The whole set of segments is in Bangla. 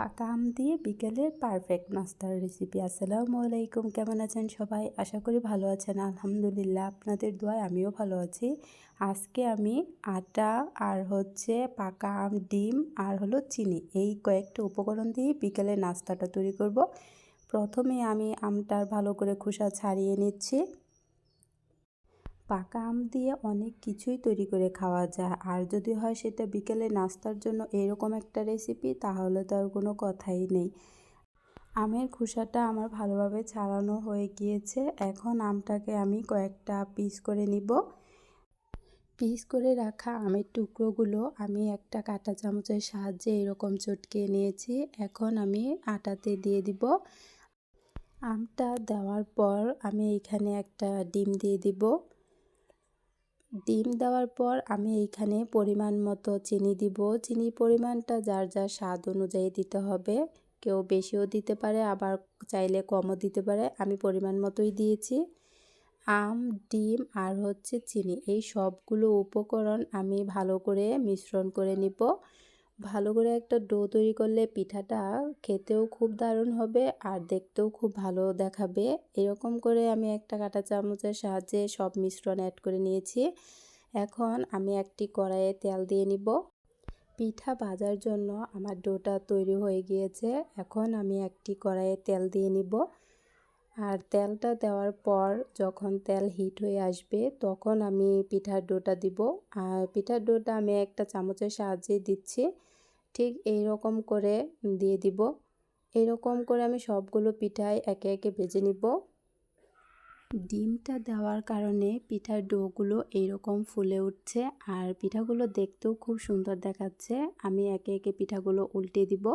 পাকা আম দিয়ে বিকেলের পারফেক্ট নাস্তার রেসিপি আসসালামু আলাইকুম, কেমন আছেন সবাই? আশা করি ভালো আছেন, আলহামদুলিল্লাহ। আপনাদের দোয়ায় আমিও ভালো আছি। আজকে আমি আটা আর হচ্ছে পাকা আম, ডিম আর হলো চিনি এই কয়েকটা উপকরণ দিয়ে বিকেলের নাস্তাটা তৈরি করব। প্রথমে আমি আমটার ভালো করে খোসা ছাড়িয়ে নিচ্ছি। পাকা আম দিয়ে অনেক কিছুই তৈরি করে খাওয়া যায়। আর যদি হয় সেটা বিকেলে নাস্তার জন্য এরকম একটা রেসিপি তাহলে তো আর কোনো কথাই নেই। আমের খোসাটা আমার ভালোভাবে ছাড়ানো হয়ে গিয়েছে। এখন আমটাকে আমি কয়েকটা পিস করে নিব। পিস করে রাখা আমের টুকরোগুলো আমি একটা কাঁটা চামচের সাহায্যে এরকম চটকে নিয়েছি। এখন আমি আটাতে দিয়ে দিব। আমটা দেওয়ার পর আমি এখানে একটা ডিম দিয়ে দিব। ডিম দেওয়ার পর আমি এইখানে পরিমাণ মতো চিনি দিব। চিনি পরিমাণটা যার যার স্বাদ অনুযায়ী দিতে হবে। কেউ বেশিও দিতে পারে, আবার চাইলে কমও দিতে পারে। আমি পরিমাণ মতোই দিয়েছি। আম, ডিম আর হচ্ছে চিনি, এই সবগুলো উপকরণ আমি ভালো করে মিশ্রণ করে নিব। ভালো করে একটা ডো তৈরি করলে পিঠাটা খেতেও খুব দারুণ হবে আর দেখতেও খুব ভালো দেখাবে। এরকম করে আমি একটা কাঁটা চামচের সাহায্যে সব মিশ্রণ অ্যাড করে নিয়েছি। এখন আমি একটি কড়াইয়ে তেল দিয়ে নিব। পিঠা ভাজার জন্য আমার ডোটা তৈরি হয়ে গিয়েছে। এখন আমি একটি কড়াইয়ে তেল দিয়ে নিব। আর তেলটা দেওয়ার পর যখন তেল হিট হয়ে আসবে তখন আমি পিঠার ডোটা দিব। আর পিঠার ডোটা আমি একটা চামচের সাহায্যে দিচ্ছি। ঠিক এই রকম করে দিয়ে দিব। এরকম করে আমি সবগুলো পিঠাই একে একে ভেজে নিব। ডিমটা দেওয়ার কারণে পিঠার ডোগুলো এইরকম ফুলে উঠছে আর পিঠাগুলো দেখতেও খুব সুন্দর দেখাচ্ছে। আমি একে একে পিঠাগুলো উল্টে দিব।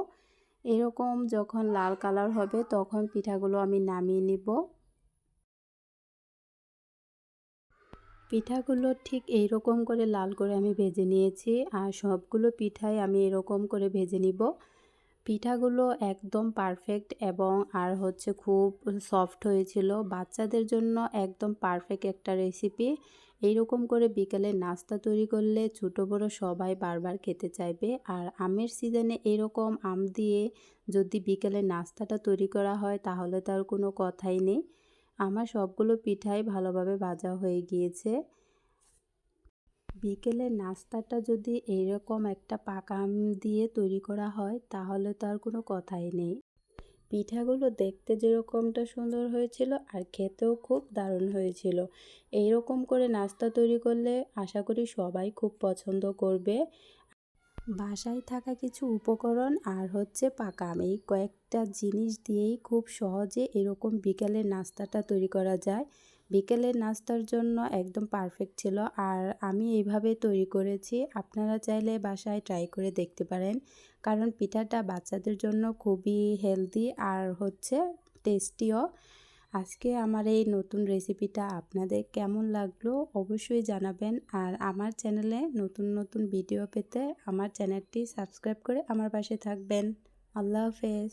এরকম যখন লাল কালার হবে তখন পিঠাগুলো আমি নামিয়ে নিব। পিঠাগুলো ঠিক এই রকম করে লাল করে আমি ভেজে নিয়েছি আর সবগুলো পিঠাই আমি এরকম করে ভেজে নিব। পিঠাগুলো একদম পারফেক্ট এবং আর হচ্ছে খুব সফট হয়েছিল। বাচ্চাদের জন্য একদম পারফেক্ট একটা রেসিপি এইরকম করে বিকেলে নাস্তা তৈরি করলে ছোটো বড়ো সবাই বারবার খেতে চাইবে। আর আমের সিজনে এরকম আম দিয়ে যদি বিকেলে নাস্তাটা তৈরি করা হয় তাহলে তার কোনো কথাই নেই। আমার সবগুলো পিঠাই ভালোভাবে ভাজা হয়ে গিয়েছে। বিকেলের নাস্তাটা যদি এইরকম একটা পাকা আম দিয়ে তৈরি করা হয়, তাহলে তো আর কোনো কথাই নেই। পিঠাগুলো দেখতে যেরকমটা সুন্দর হয়েছিল আর খেতেও খুব দারুণ হয়েছিল। এইরকম করে নাস্তা তৈরি করলে আশা করি সবাই খুব পছন্দ করবে। বাসায় থাকা কিছু উপকরণ আর হচ্ছে পাকা। আম এই কয়েকটা জিনিস দিয়েই খুব সহজে এরকম বিকেলের নাস্তাটা তৈরি করা যায়। বিকেলের নাস্তার জন্য একদম পারফেক্ট ছিল আর আমি এইভাবে তৈরি করেছি। আপনারা চাইলে বাসায় ট্রাই করে দেখতে পারেন। কারণ পিঠাটা বাচ্চাদের জন্য খুবই হেলদি আর হচ্ছে টেস্টিও আজকে আমার এই নতুন রেসিপিটা আপনাদের কেমন লাগল অবশ্যই জানাবেন। আর আমার চ্যানেলে নতুন নতুন ভিডিও পেতে আমার চ্যানেলটি সাবস্ক্রাইব করে আমার পাশে থাকবেন। আল্লাহ হাফেজ।